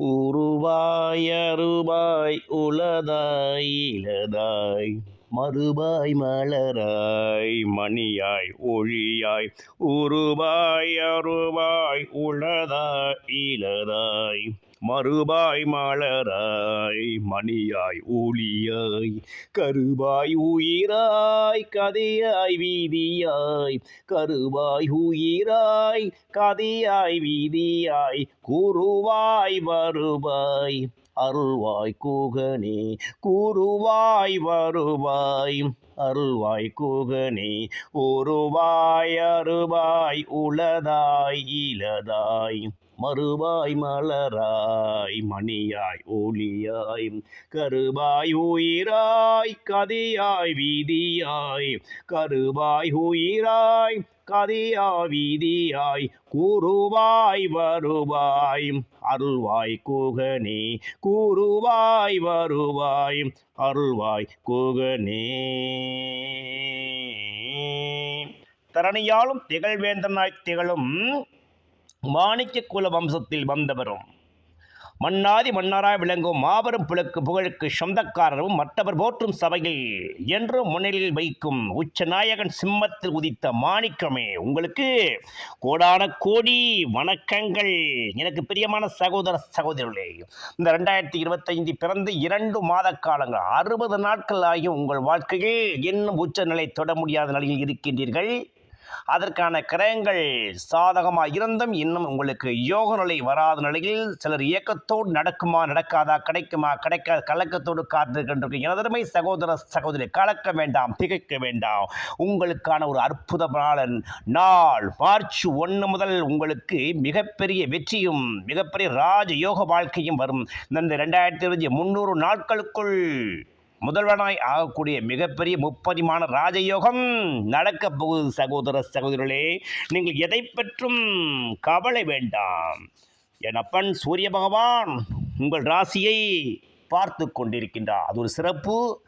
உருவாய் அருவாய் உளதாய் இலதாய் மறுபாய் மலராய் மணியாய் ஒளியாய் உருவாய் அருவாய் உளதாய் இலதாய் மறுபாய் மலராய் மணியாய் ஒளியாய் கருவாய் உயிராய் கதையாய் வீதியாய் கருவாய் உயிராய் கதையாய் வீதியாய் குருவாய் வருவாய் அருள்வாய் கூகனே கூறுவாய் வருவாய் அருள்வாய் கூகனே ஒருவாய் அருவாய் உளதாய் இலதாய் மறுவாய் மலராய் மணியாய் ஒளியாய் கருவாய் உயிராய் கதியாய் வீதியாய் கருவாய் உயிராய் கதியா வீதியாய் கூறுவாய் வருவாய் அருள்வாய் கூகனே கூறுவாய் வருவாய் அருள்வாய் கூகனே. தரணியாலும் திகழ்வேந்தனாய் திகழும் மாணிக்க குல வம்சத்தில் வந்தவரும். மன்னாதி மன்னராய் விளங்கும் மாபெரும் புலக்கு புகழுக்கு சொந்தக்காரரும் மற்றவர் போற்றும் சபையில் என்றும் முன்னிலையில் வைக்கும் உச்சநாயகன் சிம்மத்தில் உதித்த மாணிக்கமே உங்களுக்கு கோடான கோடி வணக்கங்கள். எனக்கு பிரியமான சகோதர சகோதரர்களே இந்த ரெண்டாயிரத்தி இருபத்தைந்து பிறந்து இரண்டு மாத காலங்கள் அறுபது நாட்கள் ஆகியும் உங்கள் வாழ்க்கையில் இன்னும் உச்சநிலை தொட முடியாத நிலையில் இருக்கின்றீர்கள். அதற்கான கிரகங்கள் சாதகமாக இருந்தும் இன்னும் உங்களுக்கு யோக நிலை வராத நிலையில் சிலர் இயக்கத்தோடு நடக்குமா நடக்காதா கிடைக்குமா கிடைக்க கலக்கத்தோடு காத்திருக்கின்ற எனதருமை சகோதர சகோதரி கலக்க வேண்டாம் திகைக்க வேண்டாம். உங்களுக்கான ஒரு அற்புதமான நாள் மார்ச் ஒன்று முதல் உங்களுக்கு மிகப்பெரிய வெற்றியும் மிகப்பெரிய ராஜ யோக வாழ்க்கையும் வரும். இந்த ரெண்டாயிரத்தி இருபத்தி முந்நூறு நாட்களுக்குள் முதல்வனாய் ஆகக்கூடிய மிகப்பெரிய முப்பரிமான ராஜயோகம் நடக்கப் போகுது சகோதர சகோதரர்களே நீங்கள் எதை பற்றும் கவலை வேண்டாம். என் அப்பன் சூரிய பகவான் உங்கள் ராசியை பார்த்து கொண்டிருக்கின்றார். அது ஒரு சிறப்பு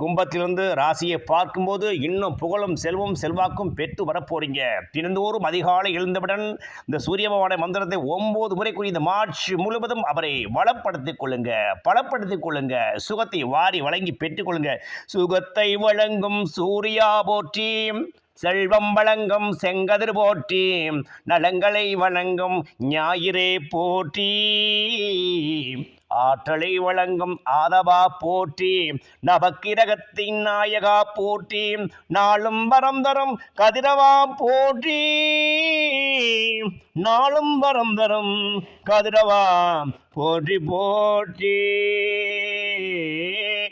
கும்பத்திலிருந்து ராசியை பார்க்கும்போது இன்னும் புகழும் செல்வம் செல்வாக்கும் பெற்று வரப்போறீங்க. தினந்தோறும் அதிகாலை எழுந்தவுடன் இந்த சூரியபவான மந்திரத்தை ஒன்பது முறை கூறி இந்த மார்ச் முழுவதும் அவரை வளப்படுத்திக் கொள்ளுங்க. பலப்படுத்திக் கொள்ளுங்க. சுகத்தை வாரி வழங்கி பெற்றுக்கொள்ளுங்க சுகத்தை வழங்கும் சூர்யா போற்றி செல்வம் வழங்கும் செங்கதிர் போற்றி நலங்களை வழங்கும் ஞாயிறே போற்றி. ஆற்றலை வழங்கும் ஆதவா போற்றி நவக்கிரகத்தின் நாயகா போற்றி நாளும் வரம் தரும் கதிரவா போற்றி. நாளும் வரம் தரும் கதிரவா போற்றி போற்றி.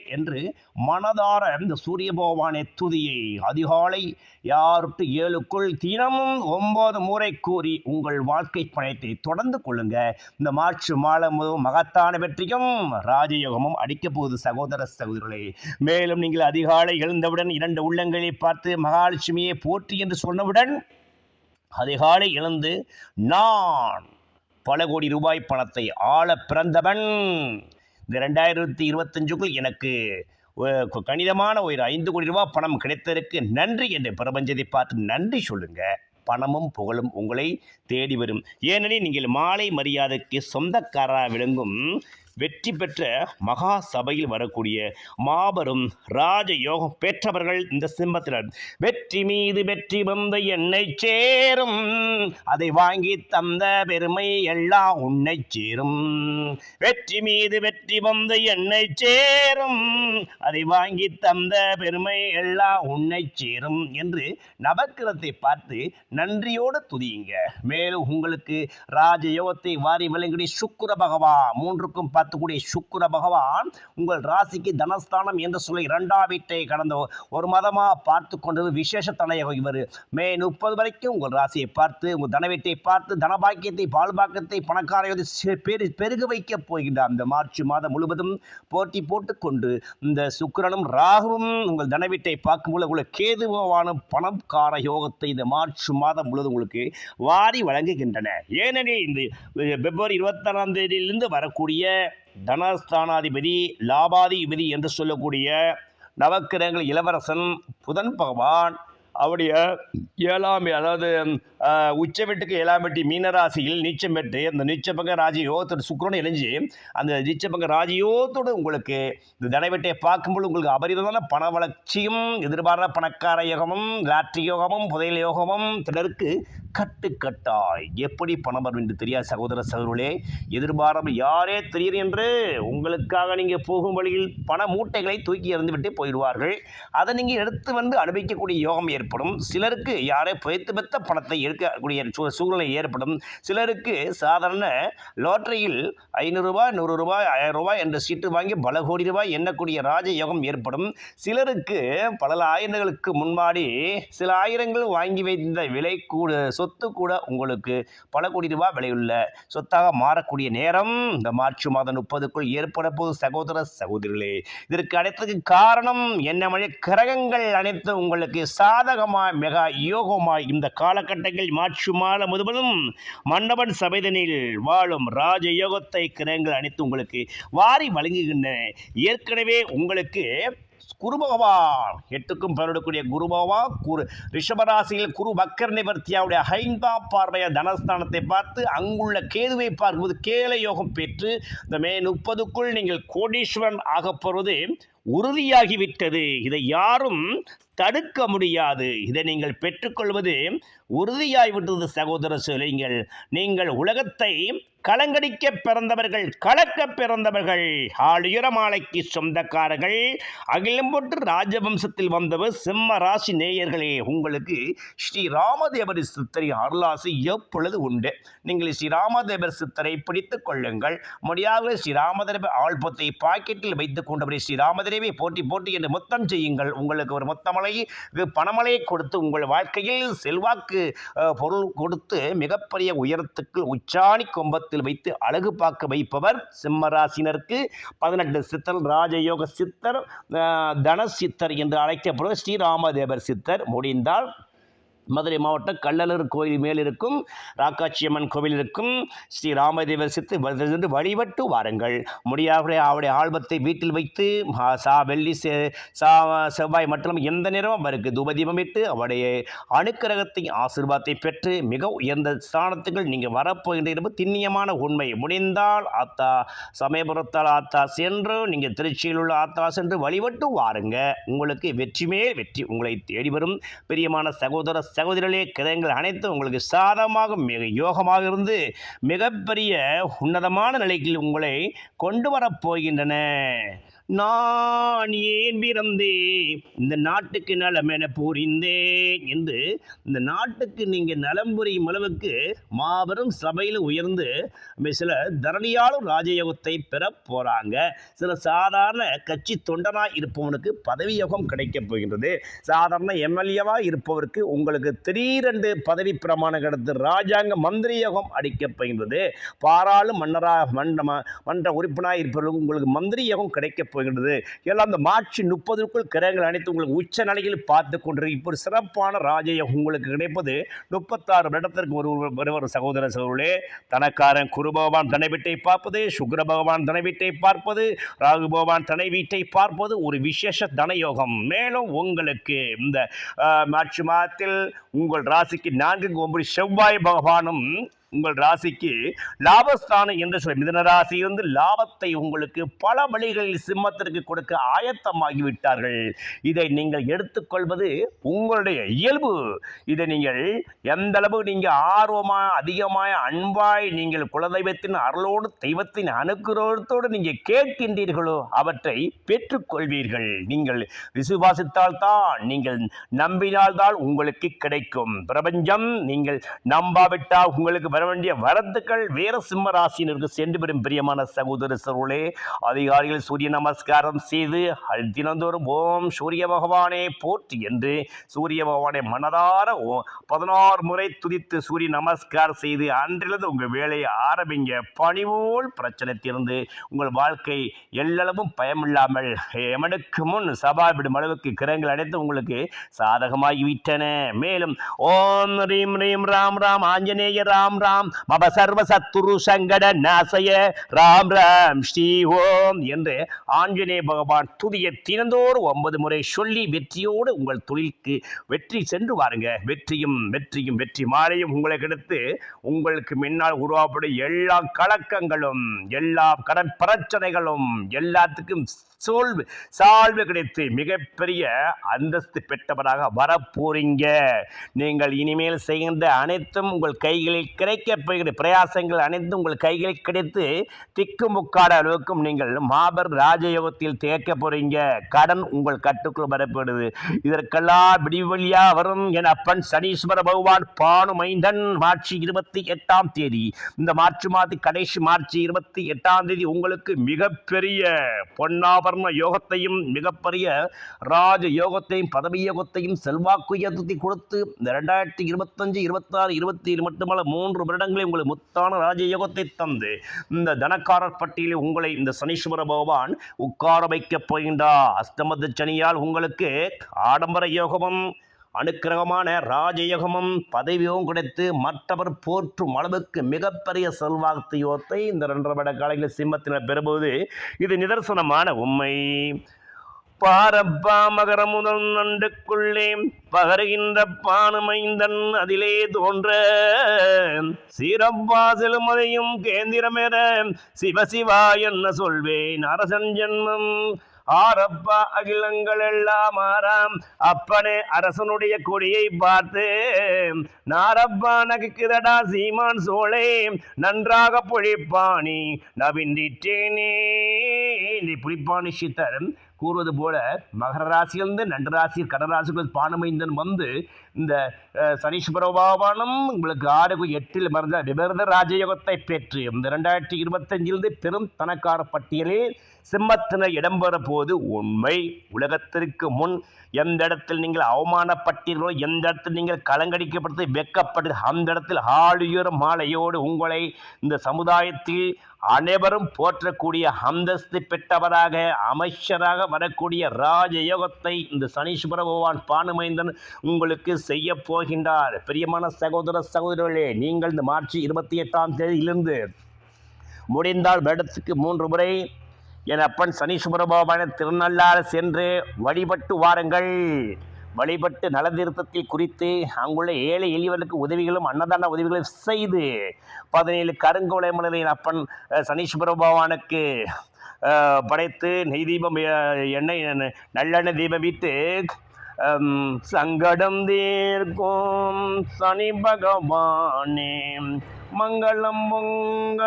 என்று மனதார இந்த சூரிய பகவானை துதியை அதிகாலை யாருட்டு ஏழுக்குள் தினமும் ஒன்பது முறை கூறி உங்கள் வாழ்க்கை பயணத்தை தொடர்ந்து கொள்ளுங்க. இந்த மார்ச் மாதம் முழுவதும் மகத்தான வெற்றியும் ராஜயோகமும் அடிக்க போகுது சகோதர சகோதரர்களே மேலும் நீங்கள் அதிகாலை எழுந்தவுடன் இரண்டு உள்ளங்களை பார்த்து மகாலட்சுமியை போற்றி என்று சொன்னவுடன் அதிகாலை எழுந்து நான் பல கோடி ரூபாய் பணத்தை ஆள பிறந்தவன். இந்த ரெண்டாயிரத்தி இருபத்தஞ்சுக்குள் எனக்கு கணிதமான ஒரு ஐந்து கோடி ரூபாய் பணம் கிடைத்ததற்கு நன்றி என்று பிரபஞ்சத்தை பார்த்து நன்றி சொல்லுங்க. பணமும் புகழும் உங்களை தேடி வரும். ஏனெனில் நீங்கள் மாலை மரியாதைக்கு சொந்தக்காரராக விளங்கும் வெற்றி பெற்ற மகா சபையில் வரக்கூடிய மாபெரும் ராஜ யோகம் பெற்றவர்கள் இந்த சிம்மத்தினர் வெற்றி மீது வெற்றி வந்த என்னை சேரும். அதை வாங்கி தந்த பெருமை எல்லாம் உன்னை சேரும். வெற்றி மீது வெற்றி வந்த என்னை சேரும். அதை வாங்கி தந்த பெருமை எல்லாம் உன்னை சேரும் என்று நவக்கிரத்தை பார்த்து நன்றியோடு துதியுங்க. மேலும் உங்களுக்கு ராஜயோகத்தை வாரி வழங்கிய சுக்கர பகவான். மூன்றுக்கும் பத்து கூடிய சுக்கிர பகவான் உங்கள் ராசிக்கு தனஸ்தானம் என்று சொல்லி இரண்டாம் வீட்டை கடந்த ஒரு மாதமாக பார்த்து கொண்டது விசேஷ தலையகம் இவர். மே முப்பது வரைக்கும் உங்கள் ராசியை பார்த்து உங்கள் தனவீட்டை பார்த்து தனபாக்கியத்தை பால்பாக்கியத்தை பணக்காரையோடு பெரு பெருக வைக்கப் போகின்றார். இந்த மார்ச் மாதம் முழுவதும் போட்டி போட்டுக்கொண்டு இந்த சுக்கரனும் ராகுவும் உங்கள் தனவீட்டை பார்க்கும்போது உங்களுக்கு கேதுவான பணக்கார யோகத்தை இந்த மார்ச் மாதம் முழுவதும் உங்களுக்கு வாரி வழங்குகின்றன. ஏனெனில் இந்த பிப்ரவரி இருபத்தாறாம் தேதியிலிருந்து வரக்கூடிய தனஸ்தானாதிபதி லாபாதிபதி என்று சொல்லக்கூடிய நவக்கிரகங்கள் இளவரசன் புதன் பகவான் அவருடைய ஏழாம் அதாவது உச்ச வீட்டுக்கு ஏழாம் வீட்டு மீனராசியில் நீச்சம் பெற்று அந்த நீச்சபங்க ராஜயோகத்தோட சுக்கிரன் இணைஞ்சு அந்த நீச்சபங்க ராஜயோகத்தோடு உங்களுக்கு இந்த தனவெட்டை பார்க்கும்போது உங்களுக்கு அபரிதமான பண வளர்ச்சியும் எதிர்பாராத பணக்கார யோகமும் லாட்ரி யோகமும் புதையல் யோகமும் சிலருக்கு கட்டுக்கட்டாய். எப்படி பணம் வரும் என்று தெரியாது சகோதர சகோதரர்களே. எதிர்பாராமல் யாரே தெரியும் என்று உங்களுக்காக நீங்கள் போகும் வழியில் பண மூட்டைகளை தூக்கி இறந்துவிட்டு போயிடுவார்கள். அதை நீங்கள் எடுத்து வந்து அனுபவிக்கக்கூடிய யோகம் ஏற்படும். சிலருக்கு யாரே புயத்து பெற்ற பணத்தை இருக்கக்கூடிய சூ- சூழ்நிலை ஏற்படும். சிலருக்கு சாதாரண லாட்டரியில் ஐநூறுரூபா நூறு ரூபாய் ஆயிரம் ரூபாய் என்ற சீட்டு வாங்கி பல கோடி ரூபாய் எண்ணக்கூடிய ராஜயோகம் ஏற்படும். சிலருக்கு பல ஆயிரங்களுக்கு முன்னாடி சில ஆயிரங்கள் வாங்கி வைத்த விலை கூட சொத்து கூட உங்களுக்கு பல கோடி ரூபாய் விலையுள்ள சொத்தாக மாறக்கூடிய நேரம். இந்த மார்ச் மாதம் முப்பதுக்குள் ஏற்பட போது சகோதர சகோதரிகளே. இதற்கு அனைத்துக்கு காரணம் என்ன? மழை கிரகங்கள் அனைத்து உங்களுக்கு சாதகமாய் மிக யோகமாய் இந்த காலகட்டங்கள் கிரகங்கள் மாற்றுமான முழுவதும் மன்னவன் சபைதனில் வாழும் ராஜயோகத்தை கிரகங்கள் அனைத்து உங்களுக்கு வாரி வழங்குகின்றன. ஏற்கனவே உங்களுக்கு குரு பகவான் எட்டுக்கும் பருடக்கூடிய குரு பகவான் குரு ரிஷபராசியில் குரு வக்கர் நிவர்த்தியாவுடைய ஐந்தாம் பார்வைய தனஸ்தானத்தை பார்த்து அங்குள்ள கேதுவை பார்க்கும்போது கேல யோகம் பெற்று இந்த மே முப்பதுக்குள் நீங்கள் கோடீஸ்வரன் ஆகப் போவது உறுதியாகிவிட்டது. இதை யாரும் தடுக்க முடியாது. இதை நீங்கள் பெற்றுக்கொள்வது உறுதியாகிவிட்டது சகோதர சொல்லுங்கள் நீங்கள் உலகத்தை கலங்கடிக்க பிறந்தவர்கள் கலக்க பிறந்தவர்கள். ஆளுயர மாலைக்கு சொந்தக்காரர்கள் அகிலம்பொட்டு ராஜவம்சத்தில் வந்தவர் சிம்ம ராசி நேயர்களே உங்களுக்கு ஸ்ரீ ராமதேவர் சித்தரை அருளாசி எப்பொழுது உண்டு? நீங்கள் ஸ்ரீ ராமதேவர் சித்தரை பிடித்துக் கொள்ளுங்கள். முடியாத ஸ்ரீ ராமதேவ ஆழ்பத்தை பாக்கெட்டில் வைத்துக் கொண்டவரை ஸ்ரீ ராமதேவை போட்டி போட்டி என்று மொத்தம் செய்யுங்கள். உங்களுக்கு ஒரு மொத்தமலை பணமலையை கொடுத்து உங்கள் வாழ்க்கையில் செல்வாக்கு பொருள் கொடுத்து மிகப்பெரிய உயரத்துக்கு உச்சாணி கொம்பத்தில் வைத்து அழகு பார்க்க வைப்பவர் சிம்மராசினருக்கு. பதினெட்டு சித்தர் ராஜயோக சித்தர் தன சித்தர் என்று அழைக்கப்படுவது ஸ்ரீராமதேவர் சித்தர் முடிந்தால் மதுரை மாவட்டம் கள்ளலூர் கோயில் மேல் இருக்கும் ராக்காட்சியம்மன் கோவில் இருக்கும். ஸ்ரீ ராமதேவர் சித்து சென்று வழிபட்டு வாருங்கள். முடியாத அவருடைய ஆல்பத்தை வீட்டில் வைத்து சா வெள்ளி செ- சா செவ்வாய் மற்றும் எந்த நேரமும் அவருக்கு தூபதீபமிட்டு அவருடைய அணுக்கரகத்தின் ஆசீர்வாதத்தை பெற்று மிக உயர்ந்த ஸ்தானத்துக்கு நீங்கள் வரப்போகின்ற என்பது திண்ணியமான உண்மை முடிந்தால் ஆத்தா சமயபுரத்தால் ஆத்தா சென்று நீங்கள் திருச்சியில் உள்ள ஆத்தா சென்று வழிபட்டு வாருங்க. உங்களுக்கு வெற்றி மேல் வெற்றி உங்களை தேடி வரும். பிரியமான சகோதர சகோதரிகளே கிரகங்கள் அனைத்தும் உங்களுக்கு சாதகமாக மிக யோகமாக இருந்து மிகப்பெரிய உன்னதமான நிலைக்கு உங்களை கொண்டு வரப் போகின்றன. நான் ஏன் பிறந்தேன்? இந்த நாட்டுக்கு நலம் என புரிந்தேன் என்று இந்த நாட்டுக்கு நீங்கள் நலம் புரியும் அளவுக்கு மாபெரும் சபையில் உயர்ந்து சில தரணியாளும் ராஜயோகத்தை பெற போகிறாங்க சில சாதாரண கட்சி தொண்டனாக இருப்பவனுக்கு பதவி யோகம் கிடைக்கப் போகின்றது. சாதாரண எம்எல்ஏவாக இருப்பவருக்கு உங்களுக்கு திடீரென்று பதவி பிரமாணம் கிடைத்து ராஜாங்க மந்திரி யோகம் அடிக்கப் போகின்றது. பாராளு மன்னராக மன்ற மன்ற உறுப்பினராக இருப்பவர்களுக்கு உங்களுக்கு மந்திரி யோகம் கிடைக்கப் போகின்றது. எல்லாம் அந்த மார்ச் முப்பதுக்குள் கிரகங்கள் அனைத்து உங்களுக்கு உச்ச நிலையில் பார்த்து கொண்டு இப்போ ஒரு சிறப்பான ராஜயோகம் உங்களுக்கு கிடைப்பது முப்பத்தாறு வருடத்திற்கு ஒரு ஒருவர் சகோதர சகோதரே தனக்காரன் குரு பகவான் தனை வீட்டை பார்ப்பது சுக்ர பகவான் தனை வீட்டை பார்ப்பது ராகு பகவான் தனை வீட்டை பார்ப்பது ஒரு விசேஷ தனயோகம். மேலும் உங்களுக்கு இந்த மார்ச் மாதத்தில் உங்கள் ராசிக்கு நான்கு ஒன்பது செவ்வாய் பகவானும் உங்கள் ராசிக்கு லாபஸ்தானம் என்று சொல்ல மிதன ராசியிலிருந்து லாபத்தை உங்களுக்கு பல வழிகளில் சிம்மத்திற்கு கொடுக்க ஆயத்தமாகி விட்டார்கள் இதை நீங்கள் எடுத்துக்கொள்வது உங்களுடைய இயல்பு. இதை நீங்கள் எந்த அளவு நீங்கள் ஆர்வமாக அதிகமாக அன்பாய் நீங்கள் குலதெய்வத்தின் அருளோடு தெய்வத்தின் அனுக்கிரகத்தோடு நீங்கள் கேட்கின்றீர்களோ அவற்றை பெற்றுக்கொள்வீர்கள். நீங்கள் விசுவாசித்தால் தான் நீங்கள் நம்பினால்தான் உங்களுக்கு கிடைக்கும். பிரபஞ்சம் நீங்கள் நம்பாவிட்டால் உங்களுக்கு பெற வேண்டிய வரத்துக்கள் வேற சிம்ம ராசியினருக்கு சென்று பெறும் பிரியமான சகோதர சருளே அதிகாரிகள் சூரிய நமஸ்காரம் செய்து தினந்தோறும் ஓம் சூரிய பகவானே போற்றி என்று சூரிய பகவானை மனதார ஓ பதினாறு முறை துதித்து சூரிய நமஸ்காரம் செய்து அன்றிலிருந்து உங்கள் வேலையை ஆரம்பிங்க. பணிவோல் பிரச்சனை தீர்ந்து உங்கள் வாழ்க்கை எல்லளவும் பயமில்லாமல் எமனுக்கு முன் சபா விடும் அளவுக்கு கிரகங்கள் அனைத்து உங்களுக்கு சாதகமாகிவிட்டன. மேலும் ஓம் ரீம் ரீம் ராம் ராம் ஆஞ்சநேய ராம் ராம் ராம் மப சர்வ சத்துரு சங்கட நாசய. ராம் ராம் ஸ்ரீ ஓம் என்று ஆஞ்சநேய பகவான் துதிய தினந்தோறும் ஒன்பது முறை சொல்லி வெற்றியோடு உங்கள் தொழிலுக்கு வெற்றி சென்று வாருங்க. வெற்றியும் வெற்றியும் வெற்றி மாலையும் உங்களை கெடுத்து உங்களுக்கு முன்னால் உருவாப்படும் எல்லா கலக்கங்களும் எல்லா கடன் பிரச்சனைகளும் எல்லாத்துக்கும் சோல்வு சால்வு கிடைத்து மிகப்பெரிய அந்தஸ்து பெற்றவராக வரப்போறீங்க. நீங்கள் இனிமேல் செய்கின்ற அனைத்தும் உங்கள் கைகளில் கிடைக்கப் போகிற பிரயாசங்கள் அனைத்தும் உங்கள் கைகளில் கிடைத்து திக்குமுக்காட அளவுக்கும் நீங்கள் மாபெரும் ராஜயோகத்தில் தேக்க போறீங்க. கடன் உங்கள் கட்டுக்குள் வரப்படுது இதற்கெல்லாம் விடிவெளியா வரும் என அப்பன் சனீஸ்வர பகவான் பானு மைந்தன் மார்ச் இருபத்தி எட்டாம் தேதி இந்த மார்ச் மாதத்து கடைசி மார்ச் இருபத்தி எட்டாம் தேதி உங்களுக்கு மிகப்பெரிய பொன்னாபரண யோகத்தையும் மிகப்பெரிய ராஜ யோகத்தையும் பதவி யோகத்தையும் செல்வாக்கு உயர்த்தி கொடுத்து இந்த ரெண்டாயிரத்தி இருபத்தஞ்சு இருபத்தாறு இருபத்தி ஏழு மட்டுமல்ல மூன்று வருடங்களில் உங்களுக்கு முத்தான ராஜ யோகத்தை தந்து இந்த தனக்காரர் பட்டியலில் உங்களை இந்த சனீஸ்வர பகவான் உட்கார வைக்கப் போகின்றார். அஸ்தமத சனியால் உங்களுக்கு ஆடம்பர யோகமும் அனுக்கிரகமான ராஜயோகமும் பதவியும் கிடைத்து மற்றவர் போற்றும் அளவுக்கு மிகப்பெரிய செல்வாக்கு யோத்தை இந்த ரெண்டரை வட காலையில் சிம்மத்தினர் பெறும்போது இது நிதர்சனமான உண்மை. பாரப்பா மகர முதல் நண்டுக்குள்ளே பகருகின்ற பானுமைந்தன் அதிலே தோன்ற சீரப்பா செலுமதையும் கேந்திரமேற சிவசிவா என்ன சொல்வேன்? அரசன் ஜென்மம் ஆரப்பா அகிலங்கள் எல்லாம் ஆறாம். அப்பனே அரசனுடைய கொடியை பார்த்து நாரப்பா நகுக்குதடா சீமான் சோழே நன்றாக பொழிப்பாணி நவிந்திட்டேனே. நீ புலிப்பாணி சித்தர் கூறுவது போல மகர ராசியிலிருந்து நண்டு ராசி கடராசிகள் பானமைந்தன் வந்து இந்த அஹ், சனீஸ்வர பகவானும் உங்களுக்கு ஆறு எட்டில் மறந்த விபரத ராஜயோகத்தை பெற்று இந்த ரெண்டாயிரத்தி இருபத்தஞ்சிலிருந்து பெரும் தனக்கார பட்டியலில் சிம்மத்தினர் இடம்பெற போது உண்மை. உலகத்திற்கு முன் எந்த இடத்தில் நீங்கள் அவமானப்பட்டீர்களோ எந்த இடத்தில் நீங்கள் கலங்கடிக்கப்பட்டு வெக்கப்பட்டு அந்த இடத்தில் ஆளுயர் மாலையோடு உங்களை இந்த சமுதாயத்தில் அனைவரும் போற்றக்கூடிய அந்தஸ்து பெற்றவராக அமைச்சராக வரக்கூடிய ராஜயோகத்தை இந்த சனீஸ்வர பகவான் பானுமைந்தன் உங்களுக்கு செய்ய போகின்றார். பிரியமான சகோதர சகோதரர்களே நீங்கள் இந்த மார்ச் இருபத்தி எட்டாம் தேதியிலிருந்து முடிந்தால் வருடத்துக்கு மூன்று முறை என் அப்பன் சனீஸ்வர பகவான திருநள்ளாறு சென்று வழிபட்டு வாருங்கள். வழிபட்டு நலதீர்த்தத்தில் குறித்து அங்குள்ள ஏழை எளியவர்களுக்கு உதவிகளும் அன்னதான உதவிகளும் செய்து பதினேழு கருங்கோலை மலரின் அப்பன் சனீஸ்வர பகவானுக்கு படைத்து நெய் தீபம் எண்ணெய் நல்லெண்ணெய் தீபம் விட்டு சங்கடம் தீர்க்கும் சனி பகவானே. மங்களம் பொங்க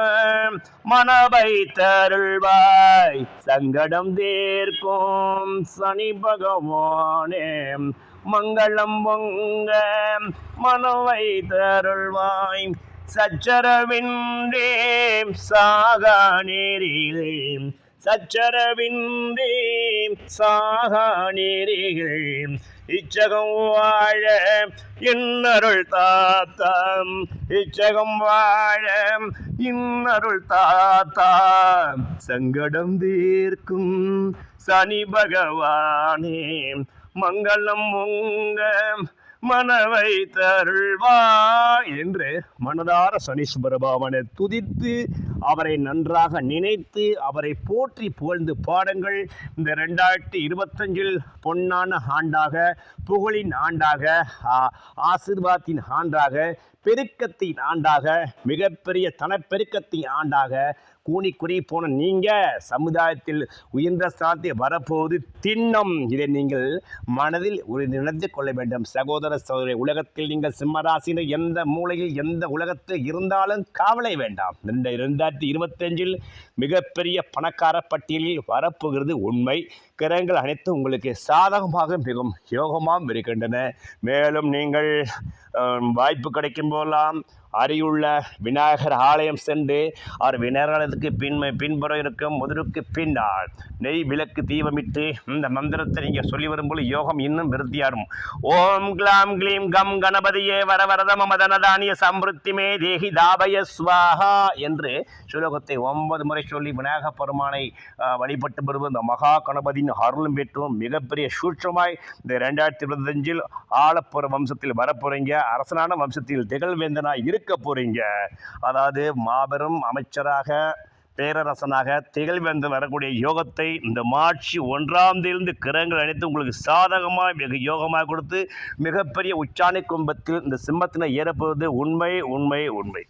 மனவை தருள்வாய் சங்கடம் தேர்க்கும் சனி பகவானே. மங்களம் பொங்க மனவை தருள்வாய் சச்சரவின்றே சாகா நேரிலே சச்சரவின்றி சாகா நேரிகள் இச்சகம் வாழ இன்னருள் தாத்தாம். இச்சகம் வாழ இன்னருள் தாத்தா சங்கடம் தீர்க்கும் சனி பகவானே மங்களம் உங்க மனவை தருள்வா என்று மனதார சனீஸ்வர பாவனை துதித்து அவரை நன்றாக நினைத்து அவரை போற்றி புகழ்ந்து பாடுங்கள். இந்த ரெண்டாயிரத்தி இருபத்தஞ்சில் பொன்னான ஆண்டாக புகழின் ஆண்டாக ஆசிர்வாதத்தின் ஆண்டாக பெருக்கத்தின் ஆண்டாக மிகப்பெரிய தனப்பெருக்கத்தின் ஆண்டாக கூனி குறி போன நீங்கள் சமுதாயத்தில் உயர்ந்த ஸ்தானத்தை வரப்போவது திண்ணம். இதை நீங்கள் மனதில் ஒரு நினைத்து கொள்ள வேண்டும். சகோதர சகோதரி உலகத்தில் நீங்கள் சிம்மராசினர் எந்த மூலையில் எந்த உலகத்தில் இருந்தாலும் கவலை வேண்டாம். இந்த இரண்டாயிரத்தி இருபத்தஞ்சில் மிகப்பெரிய பணக்கார பட்டியலில் வரப்போகிறது உண்மை. கிரகங்கள் அனைத்தும் உங்களுக்கு சாதகமாக மிகவும் யோகமாகவும் இருக்கின்றன. மேலும் நீங்கள் வாய்ப்பு கிடைக்கும் போதெல்லாம் அருகிலுள்ள விநாயகர் ஆலயம் சென்று அவர் விநாயகத்துக்கு பின் பின்புறம் இருக்கும் முதலுக்கு பின்னால் நெய் விளக்கு தீபமிட்டு இந்த மந்திரத்தை நீங்கள் சொல்லி வரும்போது யோகம் இன்னும் விருத்தியாடும். ஓம் கிளாம் க்ளீம் கம் கணபதியே வரவரத மமதனதானிய மதனதானிய சம்பிருத்திமே தேகி தாபய ஸ்வாஹா என்று சுலோகத்தை ஒன்பது முறை சொல்லி விநாயக பெருமானை வழிபட்டு வருவது இந்த மகா கணபதியின் அருளும் பெற்றும் மிகப்பெரிய சூட்சமாய் இந்த ரெண்டாயிரத்தி இருபத்தஞ்சில் ஆலப்புற வம்சத்தில் வரப்புறங்க. அரசனான வம்சத்தில் திகழ்வேந்தனாய் இருக்க எடுக்க போறீங்க. அதாவது மாபெரும் அமைச்சராக பேரரசனாக திகழ்வந்து வரக்கூடிய யோகத்தை இந்த மார்ச் ஒன்றாம் தேதியிலிருந்து கிரகங்கள் அனைத்து உங்களுக்கு சாதகமாக மிக யோகமாக கொடுத்து மிகப்பெரிய உச்சாணி கும்பத்தில் இந்த சிம்மத்தினை ஏறப்போவது உண்மை உண்மை உண்மை.